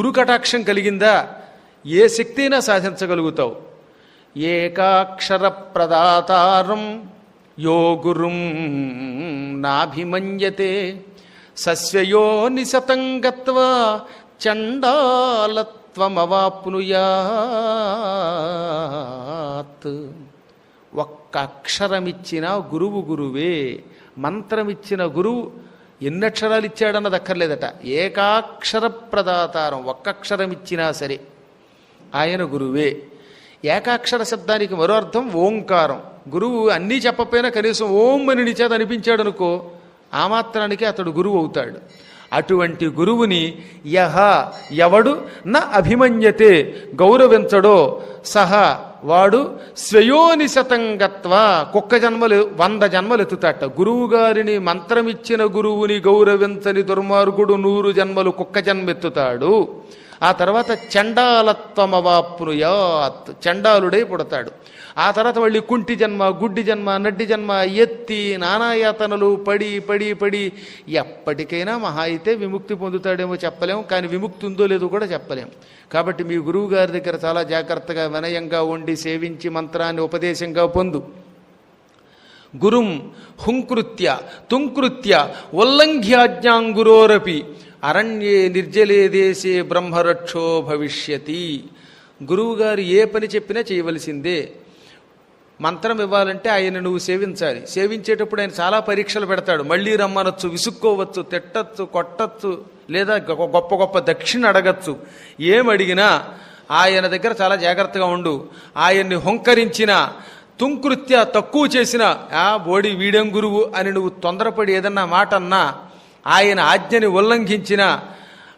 గురు కటాక్షం కలిగిందా? ఏ శక్తి అయినా సాధించగలుగుతావు. ఏకాక్షర ప్రదాతారం యో గురుం నాభిమన్యతే సస్యయో నిశతంగత్వ చండాలత్వమవాప్నుయాత్. ఒక్క అక్షరమిచ్చిన గురువు గురువే మంత్రమిచ్చిన గురువు ఎన్ని అక్షరాలు ఇచ్చాడన్నది అక్కర్లేదట. ఏకాక్షర ప్రదాతారం ఒక్కక్షరం ఇచ్చినా సరే. ఆయన గురువే. ఏకాక్షర శబ్దానికి మరో అర్థం ఓంకారం. గురువు అన్నీ చెప్పపోయినా కనీసం ఓం అని నీ అనిపించాడు అనుకో ఆ మాత్రానికి అతడు గురువు అవుతాడు. అటువంటి గురువుని యహ ఎవడు? నా అభిమన్యతే గౌరవించడో సహా వాడు స్వయోనిశతంగత్వ కుక్క జన్మలు వంద జన్మలు ఎత్తుతాట గురువు గారిని మంత్రమిచ్చిన గురువుని గౌరవించని దుర్మార్గుడు నూరు జన్మలు కుక్క జన్మెత్తుతాడు. ఆ తర్వాత చండాలత్వమవాప్నుయాత్ చండాలుడై పుడతాడు. ఆ తర్వాత మళ్ళీ కుంటి జన్మ గుడ్డి జన్మ నడ్డి జన్మ ఎత్తి నానాయాతనలు పడి పడి పడి ఎప్పటికైనా మహా అయితే విముక్తి పొందుతాడేమో చెప్పలేము కానీ విముక్తి ఉందో లేదో కూడా చెప్పలేము కాబట్టి మీ గురువు గారి దగ్గర చాలా జాగ్రత్తగా వినయంగా ఉండి సేవించి మంత్రాన్ని ఉపదేశంగా పొందు. గురుం హుంకృత్య తుంకృత్య ఉల్లంఘ్యాజ్ఞాంగురోరపి అరణ్యే నిర్జలే దేశే బ్రహ్మరక్షో భవిష్యతి. గురువుగారు ఏ పని చెప్పినా చేయవలసిందే. మంత్రం ఇవ్వాలంటే ఆయన నువ్వు సేవించాలి. సేవించేటప్పుడు ఆయన చాలా పరీక్షలు పెడతాడు. మళ్ళీ రమ్మనొచ్చు విసుక్కోవచ్చు తిట్టచ్చు కొట్టచ్చు లేదా గొ- గొప్ప గొప్ప దక్షిణ అడగచ్చు. ఏం అడిగినా ఆయన దగ్గర చాలా జాగ్రత్తగా ఉండు. ఆయన్ని హుంకరించినా తుంకృత్య తక్కువ చేసిన ఆ బోడి వీడెం గురువు? అని నువ్వు తొందరపడి ఏదన్నా మాట అన్నా ఆయన ఆజ్ఞని ఉల్లంఘించిన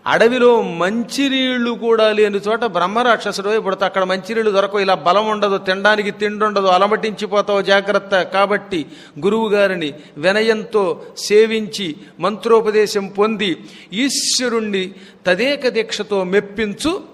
అడవిలో మంచినీళ్ళు కూడా లేని చోట బ్రహ్మరాక్షసుడు ఇప్పుడు అక్కడ మంచినీళ్ళు దొరకవు. ఇలా బలం ఉండదు. తినడానికి తిండి ఉండదు. అలమటించిపోతావు. జాగ్రత్త. కాబట్టి గురువు గారిని వినయంతో సేవించి మంత్రోపదేశం పొంది ఈశ్వరుణ్ణి తదేక దీక్షతో మెప్పించు.